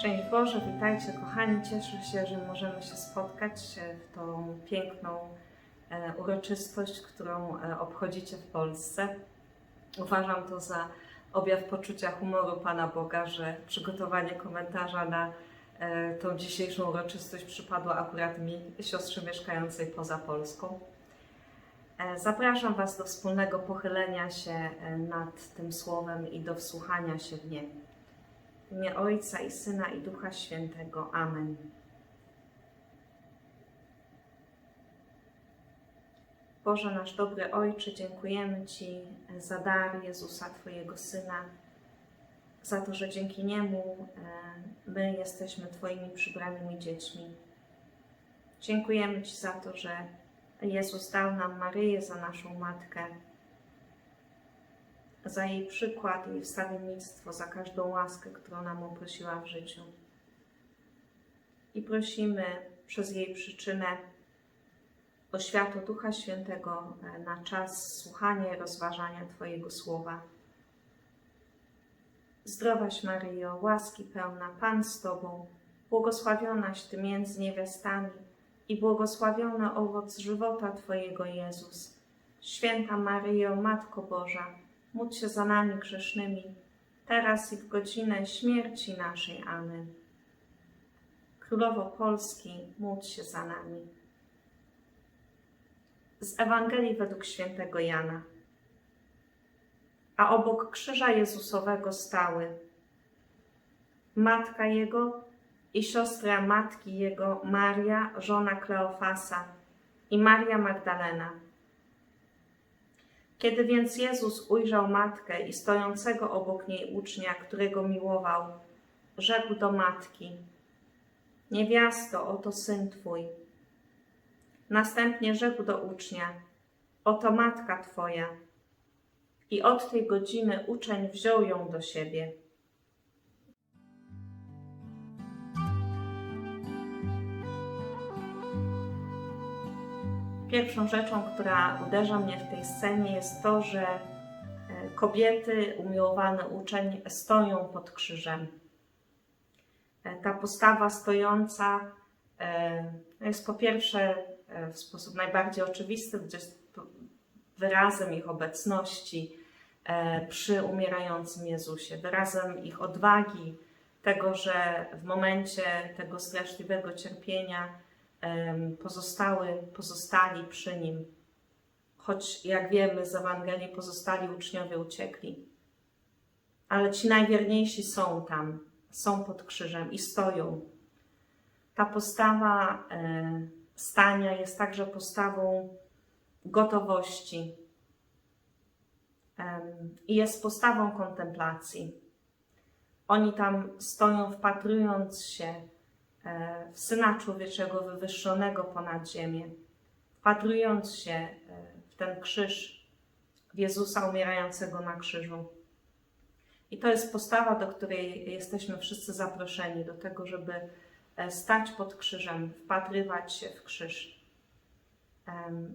Szczęść Boże, witajcie kochani. Cieszę się, że możemy się spotkać w tą piękną e, uroczystość, którą e, obchodzicie w Polsce. Uważam to za objaw poczucia humoru Pana Boga, że przygotowanie komentarza na e, tą dzisiejszą uroczystość przypadło akurat mi, siostrze mieszkającej poza Polską. Zapraszam Was do wspólnego pochylenia się nad tym słowem i do wsłuchania się w nie. Imię Ojca i Syna i Ducha Świętego. Amen. Boże nasz dobry Ojcze, dziękujemy Ci za dar Jezusa, Twojego Syna, za to, że dzięki Niemu e, my jesteśmy Twoimi przybranymi dziećmi. Dziękujemy Ci za to, że Jezus dał nam Maryję za naszą Matkę, za jej przykład, jej wstawiennictwo, za każdą łaskę, którą nam oprosiła w życiu. I prosimy przez jej przyczynę o światło Ducha Świętego e, na czas słuchania i rozważania Twojego słowa. Zdrowaś Maryjo, łaski pełna, Pan z Tobą, błogosławionaś Ty między niewiastami i błogosławiony owoc żywota Twojego Jezus. Święta Maryjo, Matko Boża, módl się za nami grzesznymi, teraz i w godzinę śmierci naszej. Amen. Królowo Polski, módl się za nami. Z Ewangelii według świętego Jana. A obok krzyża Jezusowego stały matka Jego i siostra matki Jego, Maria, żona Kleofasa i Maria Magdalena. Kiedy więc Jezus ujrzał matkę i stojącego obok niej ucznia, którego miłował, rzekł do matki: Niewiasto, oto syn twój. Następnie rzekł do ucznia: Oto matka twoja. I od tej godziny uczeń wziął ją do siebie. Pierwszą rzeczą, która uderza mnie w tej scenie, jest to, że e, kobiety, umiłowany uczeń, stoją pod krzyżem. E, Ta postawa stojąca e, jest po pierwsze w sposób najbardziej oczywisty, wyrazem ich obecności przy umierającym Jezusie, wyrazem ich odwagi, tego, że w momencie tego straszliwego cierpienia pozostały, pozostali przy nim. Choć, jak wiemy z Ewangelii, pozostali uczniowie uciekli. Ale ci najwierniejsi są tam, są pod krzyżem i stoją. Ta postawa stania jest także postawą gotowości i jest postawą kontemplacji. Oni tam stoją, wpatrując się w Syna Człowieczego wywyższonego ponad ziemię, wpatrując się e, w ten krzyż, w Jezusa umierającego na krzyżu. I to jest postawa, do której jesteśmy wszyscy zaproszeni, do tego, żeby e, stać pod krzyżem, wpatrywać się w krzyż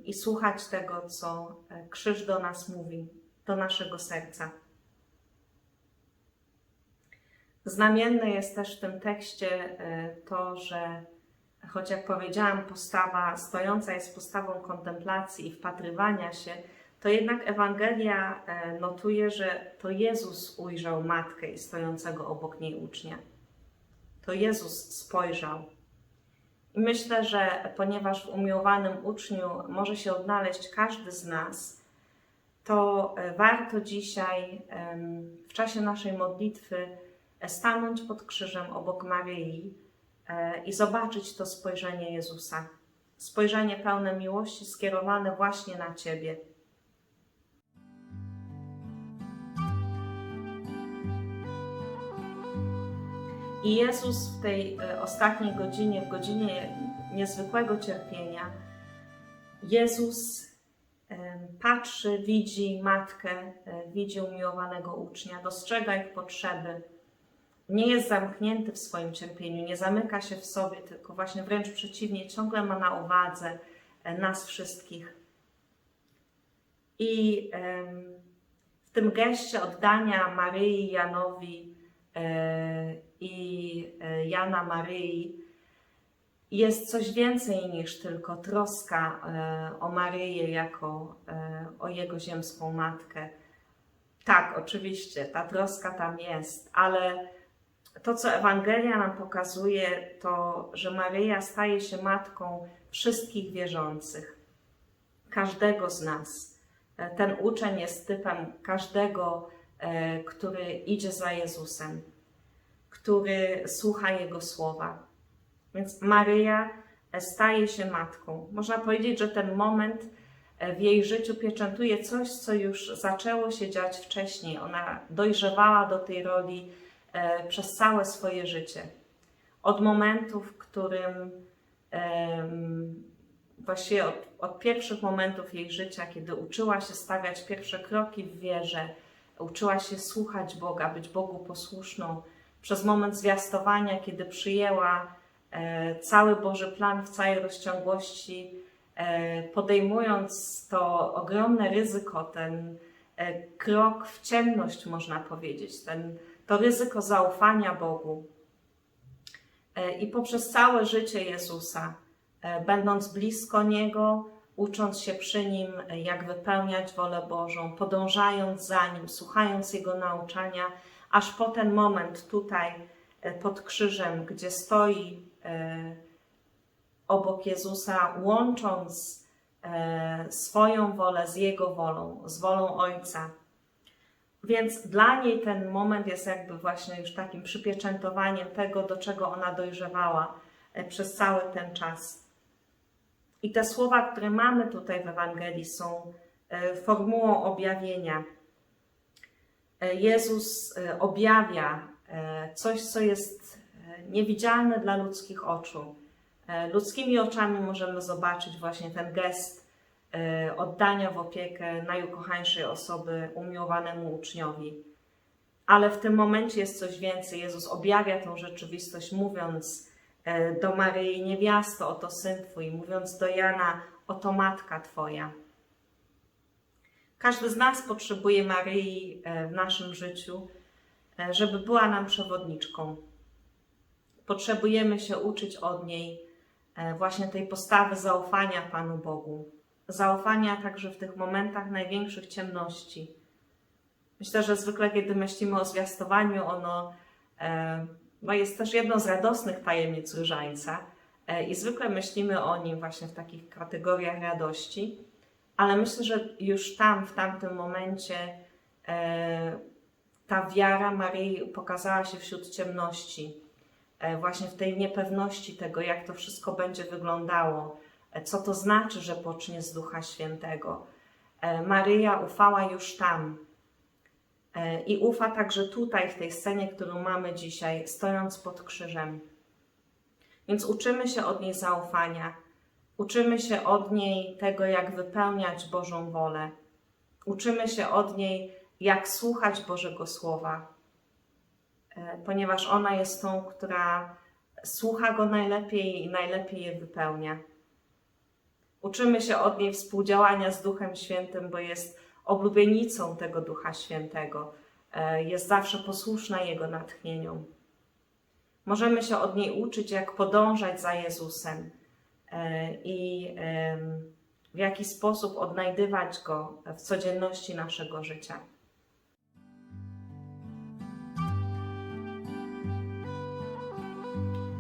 i słuchać tego, co e, krzyż do nas mówi, do naszego serca. Znamienne jest też w tym tekście e, to, że choć jak powiedziałam, postawa stojąca jest postawą kontemplacji i wpatrywania się, to jednak Ewangelia e, notuje, że to Jezus ujrzał matkę i stojącego obok niej ucznia. To Jezus spojrzał. I myślę, że ponieważ w umiłowanym uczniu może się odnaleźć każdy z nas, to e, warto dzisiaj w czasie naszej modlitwy stanąć pod krzyżem obok Maryi e, i zobaczyć to spojrzenie Jezusa. Spojrzenie pełne miłości, skierowane właśnie na Ciebie. I Jezus w tej e, ostatniej godzinie, w godzinie niezwykłego cierpienia, Jezus patrzy, widzi matkę, e, widzi umiłowanego ucznia, dostrzega ich potrzeby nie jest zamknięty w swoim cierpieniu, nie zamyka się w sobie, tylko właśnie wręcz przeciwnie, ciągle ma na uwadze e, nas wszystkich. I w tym geście oddania Maryi Janowi e, i e, Jana Maryi jest coś więcej niż tylko troska o Maryję jako o jego ziemską matkę. Tak, oczywiście, ta troska tam jest, ale to, co Ewangelia nam pokazuje, to, że Maryja staje się matką wszystkich wierzących, każdego z nas. E, Ten uczeń jest typem każdego, e, który idzie za Jezusem, który słucha Jego słowa. Więc Maryja e, staje się matką. Można powiedzieć, że ten moment w jej życiu pieczętuje coś, co już zaczęło się dziać wcześniej. Ona dojrzewała do tej roli przez całe swoje życie. Od momentu, w którym właściwie od, od pierwszych momentów jej życia, kiedy uczyła się stawiać pierwsze kroki w wierze, uczyła się słuchać Boga, być Bogu posłuszną, przez moment zwiastowania, kiedy przyjęła e, cały Boży plan w całej rozciągłości, e, podejmując to ogromne ryzyko, ten e, krok w ciemność, można powiedzieć, ten, to ryzyko zaufania Bogu. E, I poprzez całe życie Jezusa, e, będąc blisko Niego, ucząc się przy Nim, e, jak wypełniać wolę Bożą, podążając za Nim, słuchając Jego nauczania, aż po ten moment tutaj pod krzyżem, gdzie stoi obok Jezusa, łącząc swoją wolę z Jego wolą, z wolą Ojca. Więc dla niej ten moment jest jakby właśnie już takim przypieczętowaniem tego, do czego ona dojrzewała e, przez cały ten czas. I te słowa, które mamy tutaj w Ewangelii, są e, formułą objawienia. E, Jezus objawia coś, co jest niewidzialne dla ludzkich oczu. Ludzkimi oczami możemy zobaczyć właśnie ten gest oddania w opiekę najukochańszej osoby umiłowanemu uczniowi. Ale w tym momencie jest coś więcej. Jezus objawia tą rzeczywistość, mówiąc e, do Maryi, niewiasto, oto syn twój, mówiąc do Jana, oto matka twoja. Każdy z nas potrzebuje Maryi e, w naszym życiu, e, żeby była nam przewodniczką. Potrzebujemy się uczyć od niej e, właśnie tej postawy zaufania Panu Bogu. Zaufania także w tych momentach największych ciemności. Myślę, że zwykle, kiedy myślimy o zwiastowaniu, ono e, no jest też jedną z radosnych tajemnic różańca e, i zwykle myślimy o nim właśnie w takich kategoriach radości, ale myślę, że już tam, w tamtym momencie e, ta wiara Maryi pokazała się wśród ciemności, właśnie w tej niepewności tego, jak to wszystko będzie wyglądało, co to znaczy, że pocznie z Ducha Świętego. E, Maryja ufała już tam, E, I ufa także tutaj, w tej scenie, którą mamy dzisiaj, stojąc pod krzyżem. Więc uczymy się od niej zaufania, uczymy się od niej tego, jak wypełniać Bożą wolę, uczymy się od niej, jak słuchać Bożego Słowa, E, ponieważ ona jest tą, która słucha go najlepiej i najlepiej je wypełnia. Uczymy się od niej współdziałania z Duchem Świętym, bo jest oblubienicą tego Ducha Świętego. E, Jest zawsze posłuszna Jego natchnieniom. Możemy się od niej uczyć, jak podążać za Jezusem e, i w jaki sposób odnajdywać Go w codzienności naszego życia.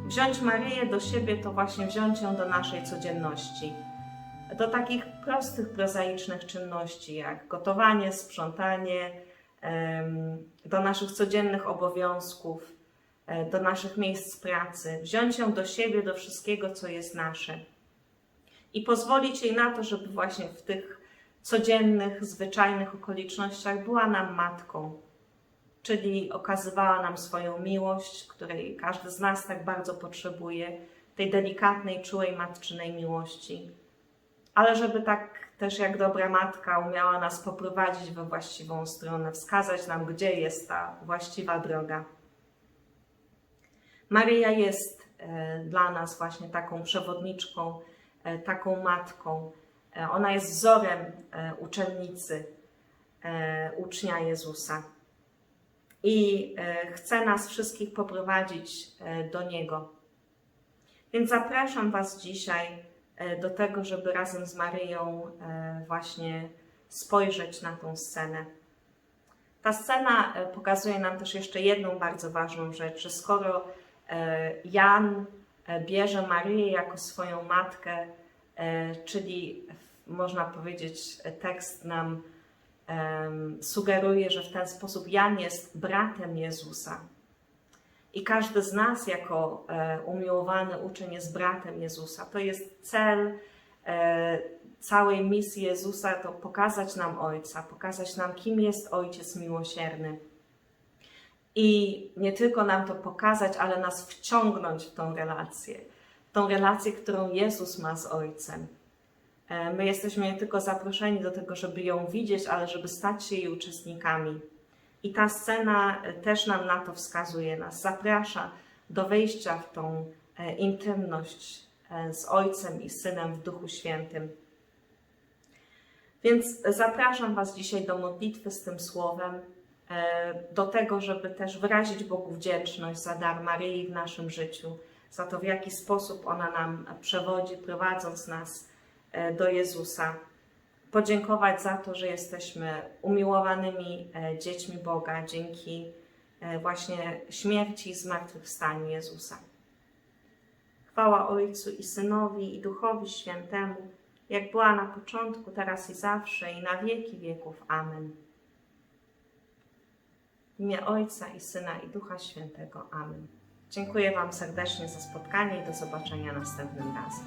Wziąć Maryję do siebie to właśnie wziąć ją do naszej codzienności do takich prostych, prozaicznych czynności, jak gotowanie, sprzątanie, do naszych codziennych obowiązków, e, do naszych miejsc pracy, wziąć ją do siebie, do wszystkiego, co jest nasze. I pozwolić jej na to, żeby właśnie w tych codziennych, zwyczajnych okolicznościach była nam matką, czyli okazywała nam swoją miłość, której każdy z nas tak bardzo potrzebuje, tej delikatnej, czułej matczynej miłości ale żeby tak też jak dobra matka umiała nas poprowadzić we właściwą stronę, wskazać nam, gdzie jest ta właściwa droga. Maryja jest e, dla nas właśnie taką przewodniczką, e, taką matką. E, ona jest wzorem uczennicy, ucznia Jezusa. i chce nas wszystkich poprowadzić do Niego. Więc zapraszam Was dzisiaj do tego, żeby razem z Maryją e, właśnie spojrzeć na tą scenę. Ta scena e, pokazuje nam też jeszcze jedną bardzo ważną rzecz, że skoro e, Jan e, bierze Maryję jako swoją matkę, e, czyli można powiedzieć, e, tekst nam sugeruje, że w ten sposób Jan jest bratem Jezusa. I każdy z nas, jako e, umiłowany uczeń, jest bratem Jezusa. To jest cel e, całej misji Jezusa, to pokazać nam Ojca, pokazać nam, kim jest Ojciec miłosierny. I nie tylko nam to pokazać, ale nas wciągnąć w tą relację. W tą relację, którą Jezus ma z Ojcem. E, My jesteśmy nie tylko zaproszeni do tego, żeby ją widzieć, ale żeby stać się jej uczestnikami. I ta scena e, też nam na to wskazuje, nas zaprasza do wejścia w tą e, intymność e, z Ojcem i Synem w Duchu Świętym. Więc zapraszam Was dzisiaj do modlitwy z tym słowem, do tego, żeby też wyrazić Bogu wdzięczność za dar Maryi w naszym życiu, za to, w jaki sposób ona nam przewodzi, prowadząc nas do Jezusa. Podziękować za to, że jesteśmy umiłowanymi e, dziećmi Boga dzięki e, właśnie śmierci i zmartwychwstaniu Jezusa. Chwała Ojcu i Synowi i Duchowi Świętemu, jak była na początku, teraz i zawsze, i na wieki wieków. Amen. W imię Ojca i Syna i Ducha Świętego. Amen. Dziękuję Wam serdecznie za spotkanie i do zobaczenia następnym razem.